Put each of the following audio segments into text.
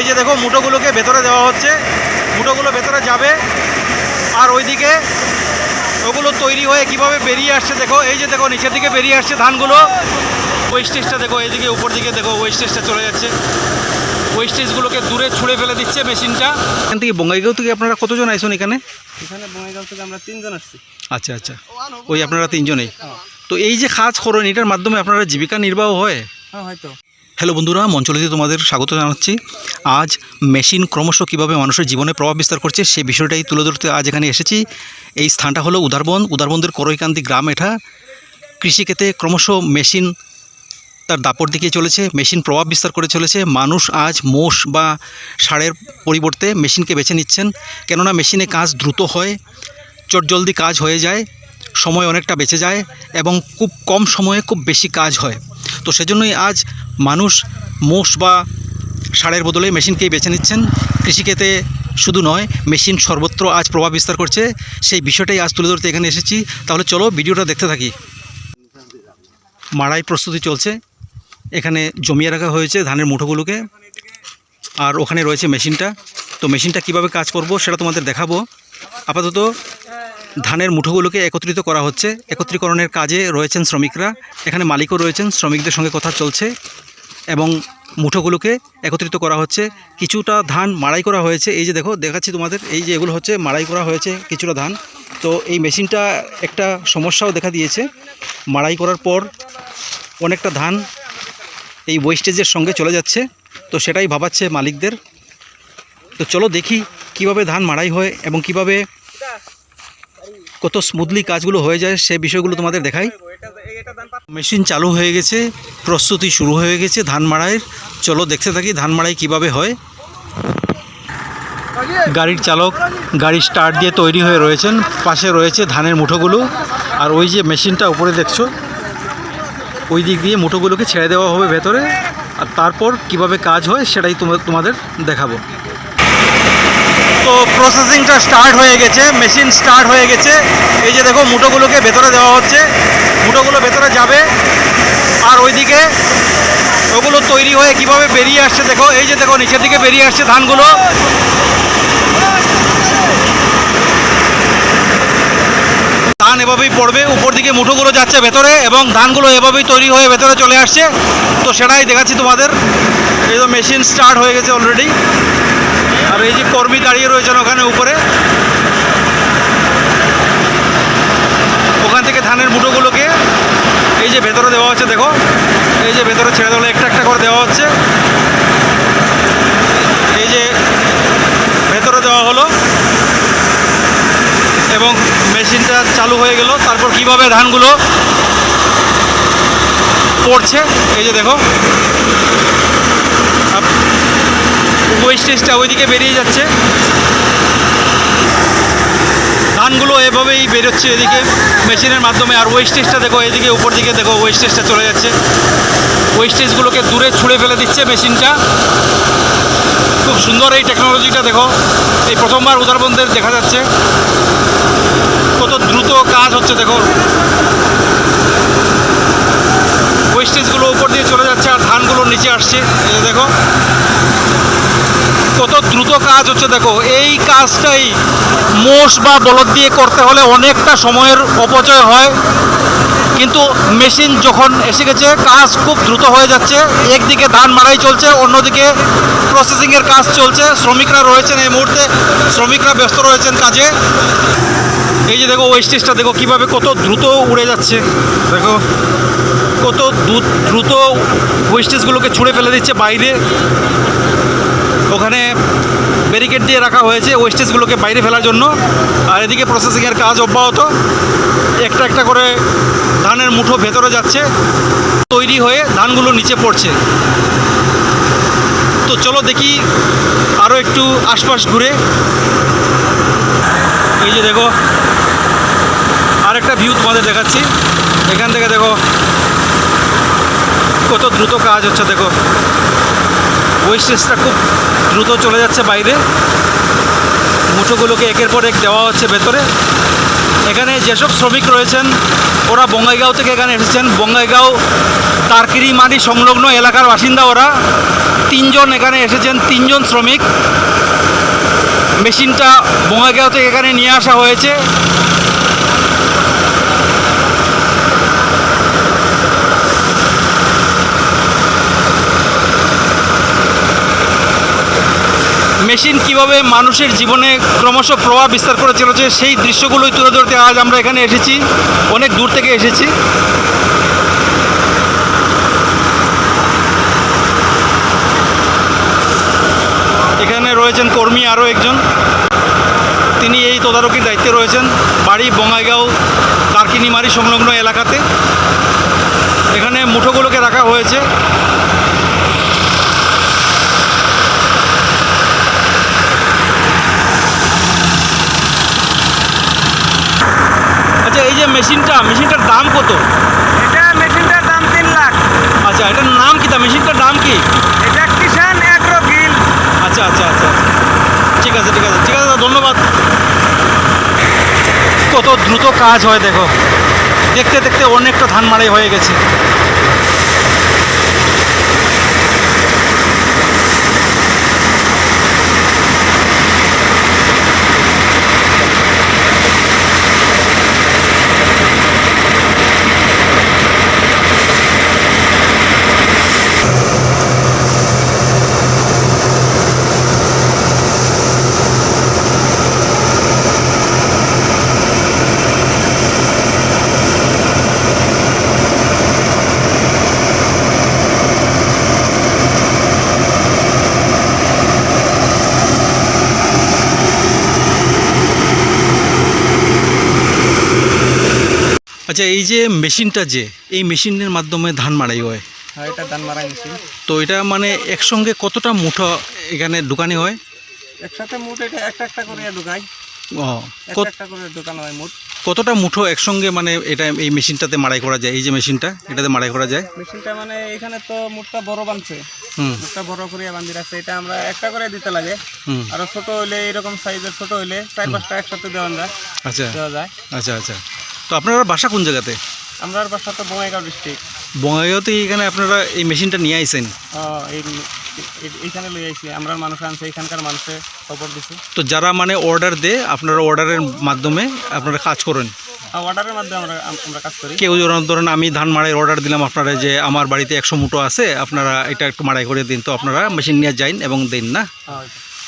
এই যে দেখো মুটোগুলোকে ভেতরে দেওয়া হচ্ছে। মুটোগুলো ভেতরে যাবে। আর ওইদিকে ওগুলো তৈরি হয়ে কীভাবে বেরিয়ে আসছে দেখো এই যে দেখো নিচের দিকে বেরিয়ে আসছে ধানগুলো। ওয়েস্টেজটা দেখো এইদিকে উপর দিকে দেখো ওয়েস্টেজটা চলে যাচ্ছে। ওয়েস্টেজগুলোকে দূরে ছুঁড়ে ফেলে দিচ্ছে মেশিনটা। এখান থেকে বঙ্গাইগাঁও থেকে আপনারা কতজন আইসুন এখানে? এখানে বঙ্গাইগাঁও থেকে আমরা তিনজন আসছি। আচ্ছা আচ্ছা। ওই আপনারা তিনজনেই। তো এই যে কাজ করেন এটার মাধ্যমে আপনারা জীবিকা নির্বাহ হয়? হ্যাঁ হয়তো। হ্যালো বন্ধুরা, মঞ্চলিতে তোমাদের স্বাগত জানাচ্ছি। আজ মেশিন ক্রমশ কীভাবে মানুষের জীবনে প্রভাব বিস্তার করছে সেই বিষয়টাই তুলে ধরতে আজ এখানে এসেছি। এই স্থানটা হলো উদারবন, উদারবন্দের করৈকান্তি গ্রাম এটা। কৃষিক্ষেত্রে ক্রমশ মেশিন তার দাপর দিকে চলেছে, মেশিন প্রভাব বিস্তার করে চলেছে। মানুষ আজ মোষ বা সারের পরিবর্তে মেশিনকে বেছে নিচ্ছেন, কেননা মেশিনে কাজ দ্রুত হয়, চটজলদি কাজ হয়ে যায়, সময় অনেকটা বেঁচে যায় এবং খুব কম সময়ে খুব বেশি কাজ হয়। তো সেজন্যই আজ মানুষ মোষ বা সারের বদলে মেশিনকেই বেছে নিচ্ছেন। কৃষিক্ষেত্রে শুধু নয়, মেশিন সর্বত্র আজ প্রভাব বিস্তার করছে। সেই বিষয়টাই আজ তুলে ধরতে এখানে এসেছি। তাহলে চলো ভিডিওটা দেখতে থাকি। মাড়াই প্রস্তুতি চলছে। এখানে জমিয়ে রাখা হয়েছে ধানের মুঠোগুলোকে। আর ওখানে রয়েছে মেশিনটা। তো মেশিনটা কীভাবে কাজ করব সেটা তোমাদের দেখাবো। আপাতত ধানের মুঠোগুলোকে একত্রিত করা হচ্ছে। একত্রীকরণের কাজে রয়েছেন শ্রমিকরা। এখানে মালিকও রয়েছেন, শ্রমিকদের সঙ্গে কথা চলছে এবং মুঠোগুলোকে একত্রিত করা হচ্ছে। কিছুটা ধান মাড়াই করা হয়েছে। এই যে দেখো, দেখাচ্ছি তোমাদের, এই যে এগুলো হচ্ছে মাড়াই করা হয়েছে কিছুটা ধান। তো এই মেশিনটা একটা সমস্যাও দেখা দিয়েছে। মাড়াই করার পর অনেকটা ধান এই ওয়েস্টেজের সঙ্গে চলে যাচ্ছে। তো সেটাই ভাবাচ্ছে মালিকদের। তো চলো দেখি কীভাবে ধান মাড়াই হয় এবং কীভাবে কত স্মুথলি কাজগুলো হয়ে যায় সে বিষয়গুলো তোমাদের দেখাই। মেশিন চালু হয়ে গেছে, প্রস্তুতি শুরু হয়ে গেছে ধান মাড়াইয়ের চলো দেখতে থাকি ধান মাড়াই কীভাবে হয়। গাড়ির চালক গাড়ি স্টার্ট দিয়ে তৈরি হয়ে রয়েছেন, পাশে রয়েছে ধানের মুঠোগুলো। আর ওই যে মেশিনটা উপরে দেখছ, ওই দিক দিয়ে মুঠোগুলোকে ছেড়ে দেওয়া হবে ভেতরে। আর তারপর কীভাবে কাজ হয় সেটাই তোমা- তোমাদের দেখাবো। তো প্রসেসিংটা স্টার্ট হয়ে গেছে মেশিন স্টার্ট হয়ে গেছে। এই যে দেখো, মুঠোগুলোকে ভেতরে দেওয়া হচ্ছে। মুঠোগুলো ভেতরে যাবে। আর ওইদিকে ওগুলো তৈরি হয়ে কীভাবে বেরিয়ে আসছে দেখো, এই যে দেখো, নিচের দিকে বেরিয়ে আসছে ধানগুলো। ধান এভাবেই পড়বে, উপর দিকে মুঠোগুলো যাচ্ছে ভেতরে এবং ধানগুলো এভাবেই তৈরি হয়ে ভেতরে চলে আসছে। তো সেটাই দেখাচ্ছি তোমাদের। এই তো মেশিন স্টার্ট হয়ে গেছে অলরেডি আর এই যে কর্মী দাঁড়িয়ে রয়েছেন ওখানে উপরে। ওখান থেকে ধানের মুঠোগুলোকে এই যে ভেতরে দেওয়া হচ্ছে, দেখো। এই যে ভেতরে ছেড়ে দেওয়া, একটা একটা করে দেওয়া হচ্ছে। এই যে ভেতরে দেওয়া হলো এবং মেশিনটা চালু হয়ে গেল। তারপর কীভাবে ধানগুলো পড়ছে, এই যে দেখো। ওয়েস্টেজটা ওইদিকে বেরিয়ে যাচ্ছে। ধানগুলো এভাবেই বেরোচ্ছে এদিকে মেশিনের মাধ্যমে। আর ওয়েস্টেজটা দেখো, এদিকে উপর দিকে দেখো ওয়েস্টেজটা চলে যাচ্ছে। ওয়েস্টেজগুলোকে দূরে ছুঁড়ে ফেলে দিচ্ছে মেশিনটা। খুব সুন্দর এই টেকনোলজিটা দেখো। এই প্রথমবার উদারবন্ধের দেখা যাচ্ছে। কত দ্রুত কাজ হচ্ছে দেখো। ওয়েস্টেজগুলো উপর দিয়ে চলে যাচ্ছে আর ধানগুলো নিচে আসছে। দেখো। কত দ্রুত কাজ হচ্ছে, দেখো, এই কাজটাই মোষ বা বলদ দিয়ে করতে হলে অনেকটা সময়ের অপচয় হয়। কিন্তু মেশিন যখন এসে গেছে, কাজ খুব দ্রুত হয়ে যাচ্ছে। একদিকে ধান মারাই চলছে, অন্যদিকে প্রসেসিংয়ের কাজ চলছে। শ্রমিকরা রয়েছেন এই মুহূর্তে, শ্রমিকরা ব্যস্ত রয়েছেন কাজে। এই যে দেখো ওয়েস্টেজটা দেখো, কীভাবে কত দ্রুত উড়ে যাচ্ছে। দেখো, কত দ্রুত ওয়েস্টেজগুলোকে ছুঁড়ে ফেলে দিচ্ছে বাইরে। ওখানে ব্যারিকেড দিয়ে রাখা হয়েছে ওয়েস্টেজগুলোকে বাইরে ফেলার জন্য। আর এদিকে প্রসেসিংয়ের কাজ অব্যাহত। একটা একটা করে ধানের মুঠো ভেতরে যাচ্ছে, তৈরি হয়ে ধানগুলো নিচে পড়ছে। তো চলো দেখি আরও একটু আশপাশ ঘুরে। এই যে দেখো, আরেকটা ভিউ তোমাদের দেখাচ্ছি। এখান থেকে দেখো, কত দ্রুত কাজ হচ্ছে দেখো। ওয়েস্টেজটা খুব দ্রুত চলে যাচ্ছে বাইরে। মুঠোগুলোকে একের পর এক দেওয়া হচ্ছে ভেতরে। এখানে যেসব শ্রমিক রয়েছেন, ওরা বঙ্গাইগাঁও থেকে এখানে এসেছেন। বঙ্গাইগাঁও, তারকিরি মাটি সংলগ্ন এলাকার বাসিন্দা ওরা। তিনজন এখানে এসেছেন, তিনজন শ্রমিক। মেশিনটা বঙ্গাইগাঁও থেকে এখানে নিয়ে আসা হয়েছে। মেশিন কীভাবে মানুষের জীবনে ক্রমশ প্রভাব বিস্তার করে চলেছে, সেই দৃশ্যগুলোই তুলে ধরতে আজ আমরা এখানে এসেছি। অনেক দূর থেকে এসেছি। এখানে রয়েছেন কর্মী আরও একজন। তিনি এই তদারকির দায়িত্বে রয়েছেন। বাড়ি বঙ্গাইগাঁও, কারকিনিমারি সংলগ্ন এলাকাতে। এখানে মুঠোগুলোকে রাখা হয়েছে। যে মেশিনটা মেশিনটার দাম কত? এটা মেশিনটার দাম তিন লাখ। আচ্ছা এটার নাম কি তা? মেশিনটার দাম কি? এটা কিষান অ্যাগ্রো গিল আচ্ছা আচ্ছা আচ্ছা আচ্ছা। ঠিক আছে ঠিক আছে ঠিক আছে ধন্যবাদ। কত দ্রুত কাজ হয় দেখো। দেখতে দেখতে অনেকটা ধান মাড়াই হয়ে গেছে। আচ্ছা এই যে মেশিনটা যে এই মেশিনের মাধ্যমে ধান মাড়াই হয়। হ্যাঁ এটা ধান মারাই মেশিন। তো এটা মানে একসঙ্গে কতটা মুঠো এখানে দোকানে হয়? একসাথে মুঠ এটা একটা একটা করে ঢুকাই ও একটা একটা করে দোকান হয় মুঠ। কতটা মুঠো একসঙ্গে মানে এটা এই মেশিনটাতে মাড়াই করা যায়? এই যে মেশিনটা এটাতে মাড়াই করা যায়? মেশিনটা মানে এখানে তো মুঠটা বড় বানছে হুম। মুখটা বড় করে বান্ধি রাখছে। এটা আমরা একটা করে দিতে লাগে। হুম। আর ছোট হইলে এরকম সাইজের ছোট হইলে চার পাঁচটা একসাথে দেওয়া যায়। আচ্ছা। দেওয়া যায়। আচ্ছা আচ্ছা। তো আপনারা বাসা কোন জায়গাতে? আমরা বাসা তো বঙ্গাইগাঁও ডিস্ট্রিক্ট বঙ্গাইগাঁওতে এখানে আপনারা এই মেশিনটা নিয়ে আইছেন? এই- এইখানে লই আইছি। আমরা মানুষ আনছে এখানকার মানুষে খবর দিছি। তো যারা মানে অর্ডার দেয় আপনারা অর্ডারের মাধ্যমে আপনারা কাজ করেন? অর্ডারের মাধ্যমে আমরা আমরা কাজ করি। কেউ ধরুন ধরেন আমি ধান মাড়াই অর্ডার দিলাম আপনারা যে আমার বাড়িতে একশো মুঠো আছে আপনারা এটা একটু মাড়াই করে দিন। তো আপনারা মেশিন নিয়ে যাইন এবং দিন না? হ্যাঁ,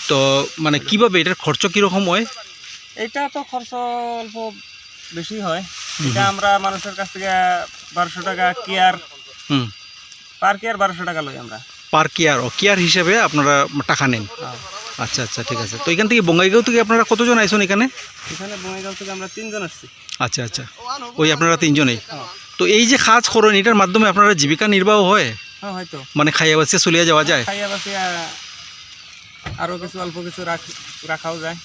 তো মানে কীভাবে এটার খরচ কীরকম হয়? এটা তো খরচ অল্প বেশি হয়। এটা আমরা মানুষের কাছ থেকে বারোশো টাকা কেয়ার হুম। পার কেয়ার বারোশো টাকা লই আমরা। পার কেয়ার ও কেয়ার হিসেবে আপনারা টাকা নেন। হ্যাঁ। আচ্ছা আচ্ছা ঠিক আছে। তো এখান থেকে বঙ্গাইগাঁও থেকে আপনারা কতজন আইসন এখানে? এখানে বঙ্গাইগাঁও থেকে আমরা তিনজন আসছি। আচ্ছা আচ্ছা। ওই আপনারা তিনজনেই। হ্যাঁ। তো এই যে কাজ করেন এটার মাধ্যমে আপনারা জীবিকা নির্বাহ হয়? হ্যাঁ হয়তো। মানে খাইয়া বাসে চলিয়ে যাওয়া যায়? খাইয়া বাসিয়া আরও কিছু অল্প কিছু রাখ- রাখাও যায়।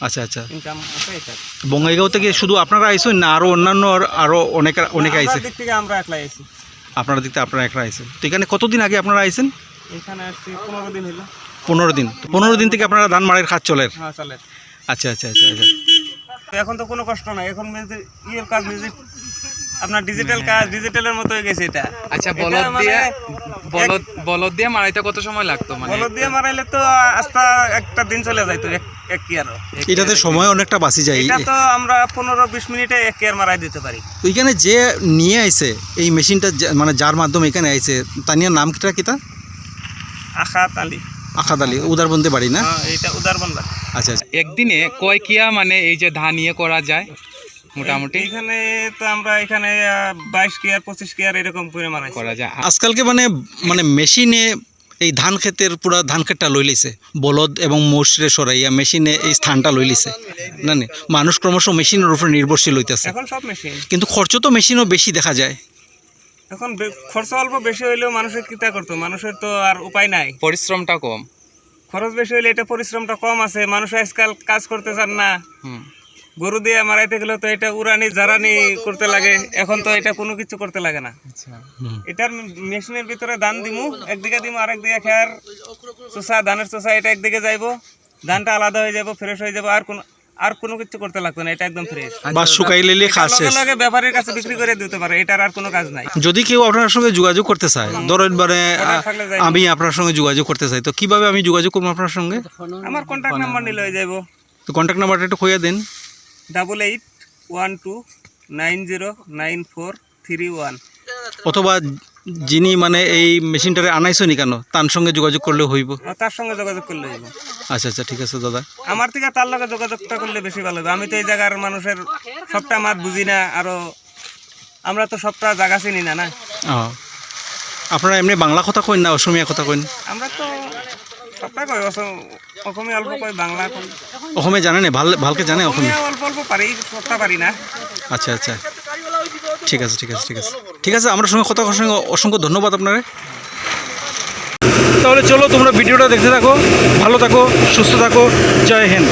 আচ্ছা আচ্ছা। ইনকাম এটা। বঙ্গাইগাঁও থেকে শুধু আপনারা আইসেন না আরও অন্যান্য আর- আরও অনেক অনেকে আইসে? দিক থেকে আমরা একলাই আপনার আপনারা থেকে আপনারা একটা আইসেন। তো এখানে কতদিন আগে আপনারা আইসেন? এখানে আসছি পনেরো দিন হলো। পনেরো দিন। তো পনেরো দিন থেকে আপনারা ধান মাড়ের কাজ চলে? হ্যাঁ চলে। আচ্ছা আচ্ছা আচ্ছা আচ্ছা। এখন তো কোনো কষ্ট নাই। এখন মিউজিক ইয়ের কাজ মিউজিক আপনার ডিজিটাল কাজ ডিজিটালের মতো হয়ে গেছে এটা। আচ্ছা বলদ মানে দিয়ে বলদ বলদ দিয়ে মারাইতে কত সময় লাগতো মানে? বলদ দিয়ে মারাইলে তো আস্তা একটা দিন চলে যাইতো এক এক কেয়ারও এটাতে সময় অনেকটা বাঁচি যায়। এটা তো আমরা পনেরো বিশ মিনিটে এক কেয়ার মারাই দিতে পারি। ওইখানে যে নিয়ে আইছে এই মেশিনটা মানে যার মাধ্যমে এখানে আইছে তানিয়ার নাম কিটা কিতা আশা তালি আখাদ আলী উদারবন্দে বাড়ি না? হ্যাঁ এইটা আচ্ছা আচ্ছা। একদিনে কয় কিয়া মানে এই যে ধান ইয়ে করা যায়? মোটামুটি। এখানে তো আমরা এখানে বাইশ কেয়ার পঁচিশ কেয়ার এরকম করে মারাই করা যায়। আজকালকে মানে মানে মেশিনে এই ধান ক্ষেতের পুরা ধান ক্ষেতটা লই লিছে বলদ এবং মোষরে সরাইয়া মেশিনে এই স্থানটা লই লিছে না নে? মানুষ ক্রমশ মেশিনের উপরে নির্ভরশীল হইতেছে। এখন সব মেশিন। কিন্তু খরচ তো মেশিনও বেশি দেখা যায়। এখন খরচ অল্প বেশি হইলেও মানুষের কিতা করতো। মানুষের তো আর উপায় নাই। পরিশ্রমটা কম। খরচ বেশি হইলে এটা পরিশ্রমটা কম আছে। মানুষ আজকাল কাজ করতে চান না। হুম। গরু দিয়ে মারাইতে গেলে তো এটা উড়ানি জারানি করতে লাগে। এখন তো এটা কোনো কিছু করতে লাগে না। আচ্ছা। এটার মেশিনের ভিতরে ধান দিমু একদিকে দিমু আরেক দিকে খেয়ার চোষা ধানের চোষা এটা একদিকে যাইবো। ধানটা আলাদা হয়ে যাব ফ্রেশ হয়ে যাব আর কোনো আর কোনো কিছু করতে লাগতো না এটা একদম ফ্রেশ বা শুকাই লেলে খাওয়া লগে ব্যাপারীর কাছে বিক্রি করে দিতে পারে এটার আর কোনো কাজ নাই। যদি কেউ আপনার সঙ্গে যোগাযোগ করতে চায় ধরেন মানে থাকলে আমি আপনার সঙ্গে যোগাযোগ করতে চাই তো কীভাবে আমি যোগাযোগ করব আপনার সঙ্গে? আমার কন্ট্যাক্ট নাম্বার নিলে হয়ে যাব তো কন্ট্যাক্ট নাম্বারটা একটু খুঁজে দিন। Double eight one two nine zero nine four three one অথবা যিনি মানে এই মেশিনটারে আনাইছো নি কেন? তার সঙ্গে যোগাযোগ করলে হইব। তার সঙ্গে যোগাযোগ করলে হইব। আচ্ছা আচ্ছা ঠিক আছে দাদা। আমার থেকে তার লগে যোগাযোগটা করলে বেশি ভালো হবে আমি তো এই জায়গার মানুষের সবটা মাত বুঝি না আরও আমরা তো সবটা জায়গা চিনি না না? আপনারা এমনি বাংলা কথা কইন না অসমীয়া কথা কইন? আমরা তো সবটা কই অসমীয়া অল্প কই বাংলা কই অসমীয়া জানে না? ভালো ভালকে জানে অসমীয়া অসমীয়া অল্প অল্প পারি সবটা পারি না। আচ্ছা আচ্ছা। ঠিক আছে ঠিক আছে ঠিক আছে। ঠিক আছে আমার সঙ্গে কথা সঙ্গে অসংখ্য ধন্যবাদ আপনারে। তাহলে চলো তোমরা ভিডিওটা দেখতে থাকো ভালো থাকো সুস্থ থাকো। জয় হিন্দ।